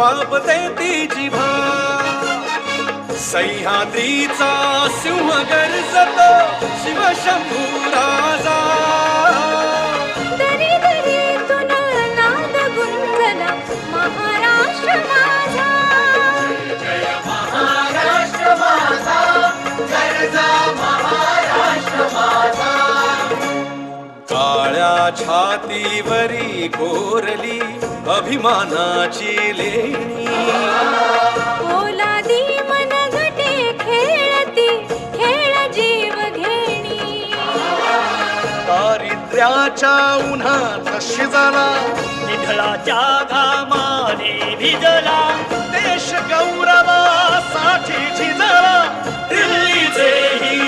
वापते ती जिव्हा सह्याद्रीचा सिंह गर्जतो शिवशंभू राजा छातीवरी कोरली अभिमानाची लेणी. ओलादी मन गटे खेळती खेळ जीव घेणी. दारिद्र्याच्या उन्हात निधळाच्या घामाने भिजला देश गौरवासाठी झिजला दिल्लीचे ही